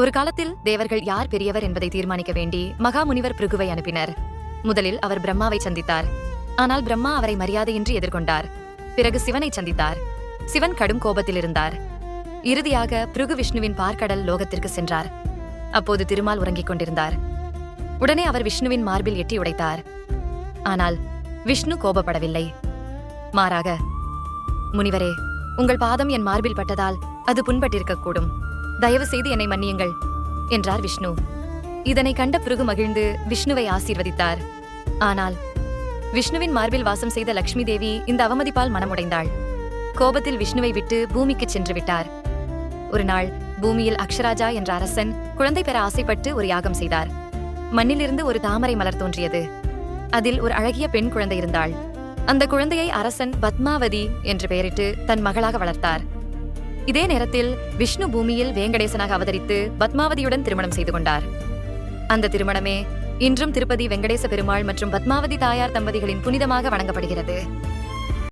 ஒரு காலத்தில் தேவர்கள் யார் பெரியவர் என்பதை தீர்மானிக்க வேண்டி மகாமுனிவர் பிருகுவை அனுப்பினர். முதலில் அவர் பிரம்மாவை சந்தித்தார். ஆனால் பிரம்மா அவரை மரியாதையின்றி எதிர்கொண்டார். பிறகு சிவனை சந்தித்தார். சிவன் கடும் கோபத்தில் இருந்தார். இறுதியாக பிருகு விஷ்ணுவின் பார்க்கடல் லோகத்திற்கு சென்றார். அப்போது திருமால் உறங்கிக் கொண்டிருந்தார். உடனே அவர் விஷ்ணுவின் மார்பில் எட்டி உடைத்தார். ஆனால் விஷ்ணு கோபப்படவில்லை. மாறாக முனிவரே உங்கள் பாதம் என் மார்பில் பட்டதால் அது புண்பட்டிருக்கக்கூடும். தயவு செய்து என்னை மன்னியுங்கள் என்றார் விஷ்ணு. இதனை கண்ட பிறகு மகிழ்ந்து விஷ்ணுவை ஆசீர்வதித்தார். ஆனால் விஷ்ணுவின் மார்பில் வாசம் செய்த லக்ஷ்மி தேவி இந்த அவமதிப்பால் மனமுடைந்தாள். கோபத்தில் விஷ்ணுவை விட்டு பூமிக்கு சென்று விட்டார். ஒரு நாள் பூமியில் அக்ஷராஜா என்ற அரசன் குழந்தை பெற ஆசைப்பட்டு ஒரு யாகம் செய்தார். மண்ணிலிருந்து ஒரு தாமரை மலர் தோன்றியது. அதில் ஒரு அழகிய பெண் குழந்தை இருந்தாள். அந்த குழந்தையை அரசன் பத்மாவதி என்று பெயரிட்டு தன் மகளாக வளர்த்தார். இதே நேரத்தில் விஷ்ணு பூமியில் வேங்கடேசனாக அவதரித்து பத்மாவதியுடன் திருமணம் செய்து கொண்டார். அந்த திருமணமே இன்றும் திருப்பதி வெங்கடேச பெருமாள் மற்றும் பத்மாவதி தாயார் தம்பதிகளின் புனிதமாக வணங்கப்படுகிறது.